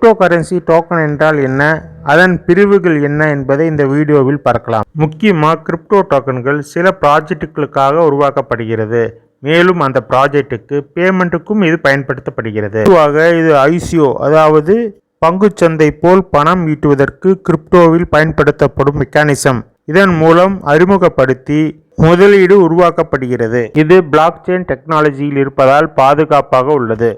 Crypto currency token என்றால் என்ன? அதன் பிரிவுகள் என்ன என்பதை இந்த வீடியோவில் பார்க்கலாம் முக்கியமாக கிரிப்டோ டோக்கன்கள் சில ப்ராஜெக்டுகளுக்காக உருவாக்கப்படுகிறது. மேலும் அந்த ப்ராஜெக்ட்டுக்கு பேமெண்ட்டுக்கும் இது பயன்படுத்தப்படுகிறது. பொதுவாக இது ஐசிஓ அதாவது பங்குச்சந்தை போல் பணம் ஈட்டுவதற்கு கிரிப்டோவில் பயன்படுத்தப்படும் மெக்கானிசம் இதன் மூலம் அறிமுகப்படுத்தி முதலீடு உருவாக்கப்படுகிறது. இது பிளாக் செயின் டெக்னாலஜியில் இருப்பதால் பாதுகாப்பாக உள்ளது.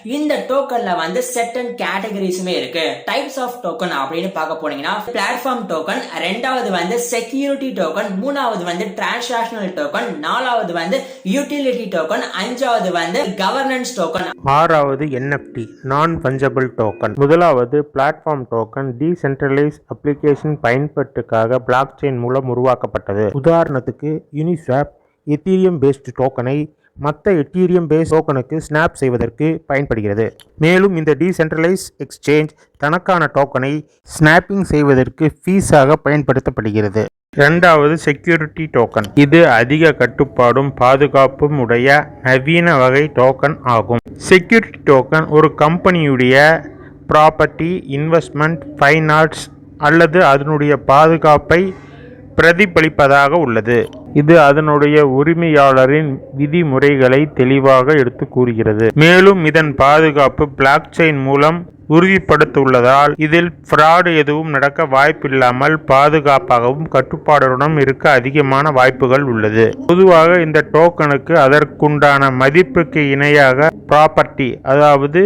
இந்த டோக்கன்ல வந்து செட் அண்ட் கேட்டகரிஸுமே இருக்கு. டைப்ஸ் ஆஃப் டோக்கன் அப்படின்னு பார்க்க போனீங்கன்னா பிளாட்ஃபார்ம் டோக்கன் ரெண்டாவது வந்து செக்யூரிட்டி டோக்கன் மூணாவது வந்து டிரான்சாக்ஷனல் டோக்கன் நாலாவது வந்து யூட்டிலிட்டி டோக்கன் அஞ்சாவது வந்து கவர்னன்ஸ் டோக்கன் ஆறாவது என்எஃப்டி நான் பஞ்சபிள் டோக்கன் முதலாவது பிளாட்ஃபார்ம் டோக்கன் டீசென்ட்ரலைஸ் அப்ளிகேஷன் பயன்பாட்டுக்காக பிளாக் செயின் மூலம் உருவாக்கப்பட்டது. உதாரணத்துக்கு யூனிஸ்வாப் எத்தீரியம் பேஸ்டு டோக்கனை மற்ற எத்தீரியம் பேஸ் டோக்கனுக்கு ஸ்னாப் செய்வதற்கு பயன்படுகிறது. மேலும் இந்த டீசென்ட்ரலைஸ் எக்ஸ்சேஞ்ச் தனக்கான டோக்கனை ஸ்னாப்பிங் செய்வதற்கு ஃபீஸாக பயன்படுத்தப்படுகிறது. இரண்டாவது செக்யூரிட்டி டோக்கன் இது அதிக கட்டுப்பாடும் பாதுகாப்பும் உடைய நவீன வகை டோக்கன் ஆகும். செக்யூரிட்டி டோக்கன் ஒரு கம்பெனியுடைய ப்ராப்பர்ட்டி இன்வெஸ்ட்மெண்ட் ஃபைன் ஆர்ட்ஸ் அல்லது அதனுடைய பாதுகாப்பை பிரதிபலிப்பதாக உள்ளது. இது அதனுடைய உரிமையாளரின் விதிமுறைகளை தெளிவாக எடுத்து கூறுகிறது. மேலும் இதன் பாதுகாப்பு பிளாக் செயின் மூலம் உறுதிப்படுத்தியுள்ளதால் இதில் ஃப்ராடு எதுவும் நடக்க வாய்ப்பில்லாமல் பாதுகாப்பாகவும் கட்டுப்பாடுடனும் இருக்க அதிகமான வாய்ப்புகள் உள்ளது. பொதுவாக இந்த டோக்கனுக்கு அதற்குண்டான மதிப்புக்கு இணையாக ப்ராப்பர்ட்டி அதாவது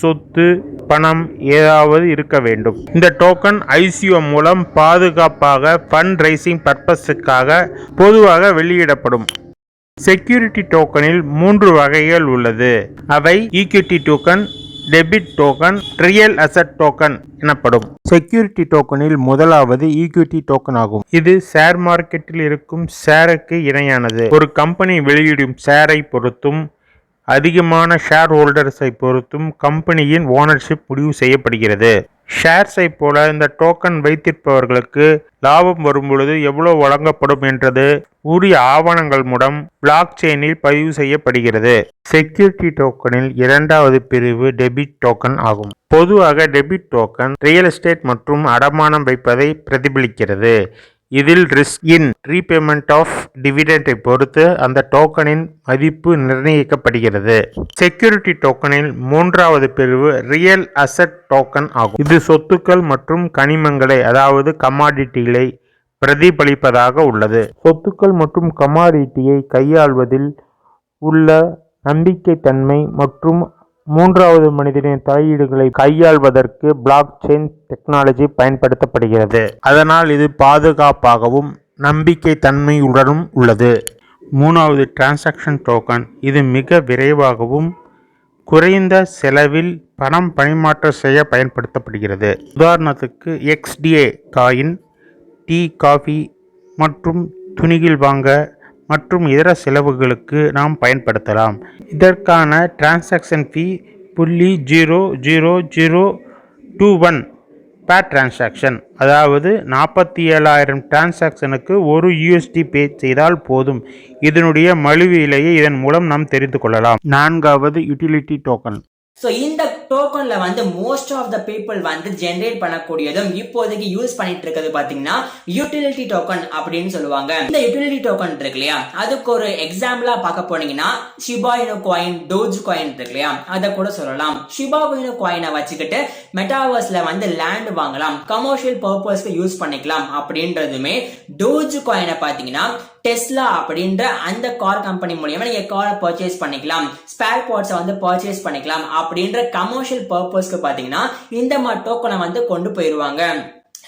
சொத்து பணம் ஏதாவது இருக்க வேண்டும். இந்த டோக்கன் ஐசிஓ மூலம் பாதுகாப்பாக ஃபண்ட் ரைசிங் பர்பஸுக்காக பொதுவாக வெளியிடப்படும். செக்யூரிட்டி டோக்கனில் மூன்று வகைகள் உள்ளது. அவை equity token debit token real asset token எனப்படும். செக்யூரிட்டி டோக்கனில் முதலாவது ஈக்விட்டி டோக்கன் ஆகும். இது ஷேர் மார்க்கெட்டில் இருக்கும் ஷேருக்கு இணையானது. ஒரு கம்பெனி வெளியிடும் ஷேரை பொறுத்தும் அதிகமான ஷேர் ஹோல்டர்ஸை பொறுத்தும் கம்பெனியின் ஓனர்ஷிப் முடிவு செய்யப்படுகிறது. ஷேர்ஸை போல இந்த டோக்கன் வைத்திருப்பவர்களுக்கு லாபம் வரும்பொழுது எவ்வளவு வழங்கப்படும் என்றது உரிய ஆவணங்கள் மூலம் பிளாக் செயினில் பதிவு செய்யப்படுகிறது. செக்யூரிட்டி டோக்கனில் இரண்டாவது பிரிவு டெபிட் டோக்கன் ஆகும். பொதுவாக டெபிட் டோக்கன் ரியல் எஸ்டேட் மற்றும் அடமானம் வைப்பதை பிரதிபலிக்கிறது. இதில் ரிஸ்க் இன் ரீபேமெண்ட் ஆஃப் டிவிடெண்டை பொறுத்து அந்த டோக்கனின் மதிப்பு நிர்ணயிக்கப்படுகிறது. செக்யூரிட்டி டோக்கனில் மூன்றாவது பிரிவு ரியல் அசட் டோக்கன் ஆகும். இது சொத்துக்கள் மற்றும் கனிமங்களை அதாவது கமாடிட்டிகளை பிரதிபலிப்பதாக உள்ளது. சொத்துக்கள் மற்றும் கமாடிட்டியை கையாள்வதில் உள்ள நம்பிக்கைத்தன்மை மற்றும் மூன்றாவது மனிதனின் தலையீடுகளை கையாள்வதற்கு பிளாக் செயின் டெக்னாலஜி பயன்படுத்தப்படுகிறது. அதனால் இது பாதுகாப்பாகவும் நம்பிக்கை தன்மையுடனும் உள்ளது. மூணாவது டிரான்சாக்ஷன் டோக்கன் இது மிக விரைவாகவும் குறைந்த செலவில் பணம் பரிமாற்றம் செய்ய பயன்படுத்தப்படுகிறது. உதாரணத்துக்கு எக்ஸ்டிஏ காயின் டீ காஃபி மற்றும் துணிகள் வாங்க மற்றும் இதர செலவுகளுக்கு நாம் பயன்படுத்தலாம். இதற்கான டிரான்சாக்ஷன் ஃபீ புள்ளி zero zero zero two one per transaction அதாவது நாற்பத்தி ஏழாயிரம் டிரான்சாக்ஷனுக்கு ஒரு யூஎஸ்டி பே செய்தால் போதும். இதனுடைய மலிவு விலையை இதன் மூலம் நாம் தெரிந்து கொள்ளலாம். நான்காவது யூட்டிலிட்டி டோக்கன் ஸோ இந்த டோக்கன்ல வந்து மோஸ்ட் ஆஃப் த பீப்புள் வந்து ஜென்ரேட் பண்ணக்கூடியதும் இப்போதைக்கு யூஸ் பண்ணிட்டு இருக்கிறது பாத்தீங்கன்னா யூட்டிலிட்டி டோக்கன் அப்படின்னு சொல்லுவாங்க. இந்த யூட்டிலிட்டி டோக்கன் இருக்கு இல்லையா? அதுக்கு ஒரு எக்ஸாம்பிளா பார்க்க போனீங்கன்னா ஷிபாயினோ காயின் டோஜ் காயின் இருக்கு இல்லையா? அதை கூட சொல்லலாம். ஷிபாயினோ காயினை வச்சுக்கிட்டு மெட்டாவர்ஸ்ல வந்து லேண்ட் வாங்கலாம். கமர்ஷியல் பர்பஸ்க்கு யூஸ் பண்ணிக்கலாம் அப்படின்றதுமே டோஜ் காயினை பாத்தீங்கன்னா டெஸ்லா அப்படின்ற அந்த கார் கம்பெனி மூலியமா நீங்க காரை பர்ச்சேஸ் பண்ணிக்கலாம். ஸ்பேர் பார்ட்ஸை வந்து பர்ச்சேஸ் பண்ணிக்கலாம். அப்படின்ற கமர்ஷியல் பர்பஸ்க்கு பாத்தீங்கன்னா இந்த மாதிரி டோக்கனை வந்து கொண்டு போயிருவாங்க.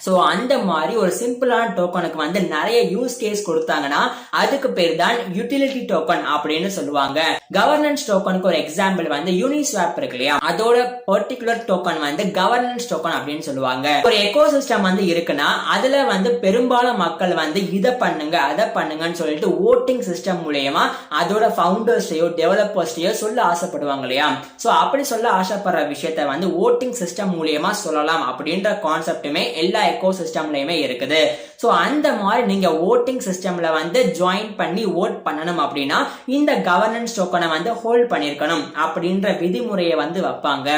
ஸோ அந்த மாதிரி ஒரு சிம்பிளான டோக்கனுக்கு வந்து நிறைய யூஸ் கேஸ் கொடுத்தாங்கன்னா அதுக்கு பேர் தான் யூட்டிலிட்டி டோக்கன் அப்படின்னு சொல்லுவாங்க. கவர்னன்ஸ் டோக்கனுக்கு ஒரு எக்ஸாம்பிள் வந்து யூனிஸ்வாப் இருக்கு இல்லையா? அதோட பர்டிகுலர் டோக்கன் வந்து கவர்னன்ஸ் டோக்கன் அப்படின்னு சொல்லுவாங்க. ஒரு எக்கோ சிஸ்டம் வந்து இருக்குன்னா அதுல வந்து பெரும்பாலும் மக்கள் வந்து இதை பண்ணுங்க அதை பண்ணுங்கன்னு சொல்லிட்டு ஓட்டிங் சிஸ்டம் மூலியமா அதோட ஃபவுண்டர்ஸையோ டெவலப்பர்ஸையோ சொல்ல ஆசைப்படுவாங்க இல்லையா? ஸோ அப்படி சொல்ல ஆசைப்படுற விஷயத்த வந்து ஓட்டிங் சிஸ்டம் மூலியமா சொல்லலாம் அப்படின்ற கான்செப்டுமே எல்லா எக்கோ சிஸ்டம்லயுமே இருக்குது. ஸோ அந்த மாதிரி நீங்க ஓட்டிங் சிஸ்டம்ல வந்து ஜாயின் பண்ணி ஓட் பண்ணணும் அப்படின்னா இந்த கவர்னன்ஸ் டோக்கனை வந்து ஹோல்ட் பண்ணியிருக்கணும் அப்படின்ற விதிமுறையை வந்து வைப்பாங்க.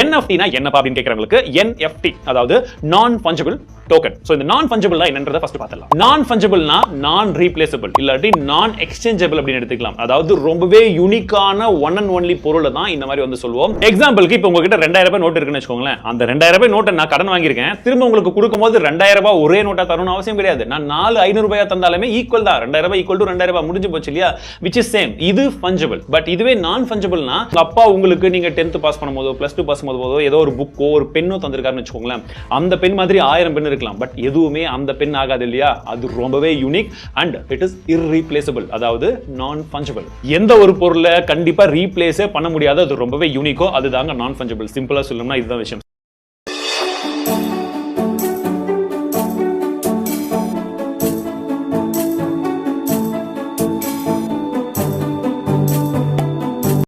என்எஃப்டினா என்னப்பா அப்படின்னு கேட்கறவங்களுக்கு என்எஃப்டி அதாவது நான் ஃபஞ்சபிள் டோக்கன் ஸோ இந்த நான் ஃபஞ்சபிள்னா என்னன்றதை ஃபர்ஸ்ட் பார்த்துலாம் நான் ஃபஞ்சபிள்னா நான் ரீப்ளேசபிள் இல்லாட்டி நான் எக்ஸ்சேஞ்சபிள் அப்படின்னு எடுத்துக்கலாம். அதாவது ரொம்பவே யூனிக்கான ஒன் அண்ட் ஒன்லி பொருளை தான் இந்த மாதிரி வந்து சொல்லுவோம் எக்ஸாம்பிளுக்கு இப்போ உங்ககிட்ட ரெண்டாயிரம் ரூபாய் நோட் இருக்குன்னு வச்சுக்கோங்களேன். அந்த ரெண்டாயிரம் ரூபாய் நோட்டை நான் கடன் வாங்கியிருக்கேன். திரும்ப உங்களுக்கு கொடுக்கும்போது ரெண்டாயிரம் ரூபாய் ஒரே நோட்டா தரணும் அவசியம் கிடையாது. நான் நாலு ஐநூறு ரூபாயா தந்தாலுமே ஈக்குவல் தான். ரெண்டாயிரம் ரூபாய் ஈக்குவல் டு ரெண்டாயிரம் ரூபாய் முடிஞ்சு போச்சு இல்லையா? விச் இஸ் சேம் இது ஃபஞ்சபிள் பட் இதுவே நான் ஃபஞ்சபிள்னா அப்பா உங்களுக்கு நீங்க டென்த் பாஸ் பண்ணும்போதோ பிளஸ் டூ பாஸ் பண்ணும்போதோ ஏதோ ஒரு புக்கோ ஒரு பெண்ணோ தந்திருக்காருன்னு வச்சுக்கோங்களேன். அந்த பெண் மாதிரி ஆயிரம் பெண் இருக்கலாம். பட் எதுவுமே அந்த பெண் ஆகாது இல்லையா? அது ரொம்பவே unique and it is irreplaceable. அதாவது நான் ஃபஞ்சபிள் எந்த ஒரு பொருளை கண்டிப்பா ரீப்ளேஸே பண்ண முடியாது. அது ரொம்பவே யூனிக்கோ அதுதாங்க நான் ஃபஞ்சபிள் சிம்பிளா சொல்லணும்னா இதுதான் விஷயம்.